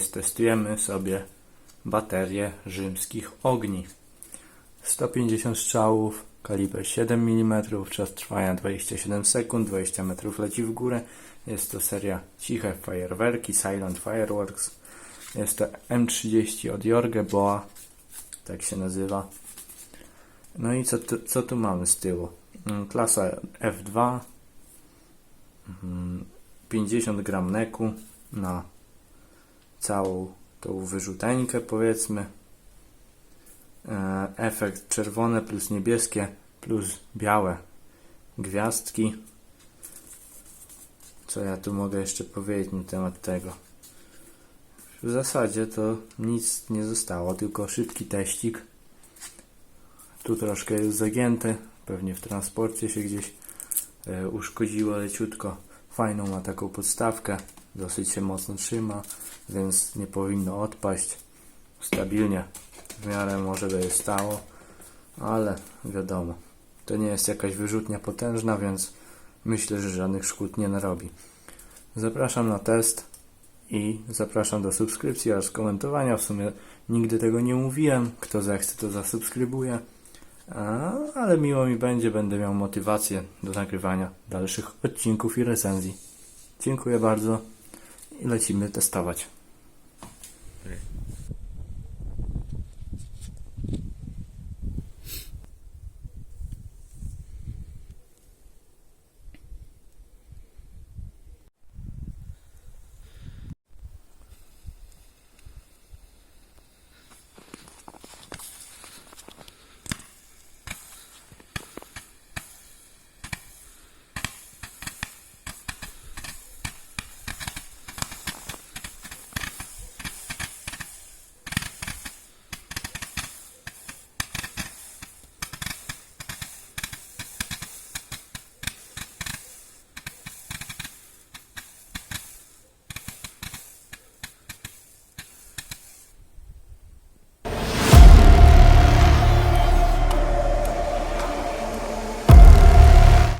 testujemy sobie baterię rzymskich ogni. 150 strzałów, kaliber 7 mm, czas trwania 27 sekund, 20 metrów leci w górę. Jest to seria ciche fajerwerki, Silent Fireworks. Jest to M30 od Jorge Boa, tak się nazywa. No i co tu, co tu mamy z tyłu? Mm, Klasa F2, mm, 50 gram neku na całą tą wyrzuteńkę powiedzmy. E, Efekt czerwone plus niebieskie plus białe gwiazdki. Co ja tu mogę jeszcze powiedzieć na temat tego? W zasadzie to nic nie zostało, tylko szybki teścik. Tu troszkę jest zagięty, pewnie w transporcie się gdzieś e, uszkodziło leciutko. Fajną ma taką podstawkę, dosyć się mocno trzyma, więc nie powinno odpaść. Stabilnie, w miarę może je stało, ale wiadomo, to nie jest jakaś wyrzutnia potężna, więc myślę, że żadnych szkód nie narobi. Zapraszam na test i zapraszam do subskrypcji oraz komentowania. W sumie nigdy tego nie mówiłem. Kto zechce, to zasubskrybuje. A, ale miło mi będzie, będę miał motywację do nagrywania dalszych odcinków i recenzji. Dziękuję bardzo i lecimy testować.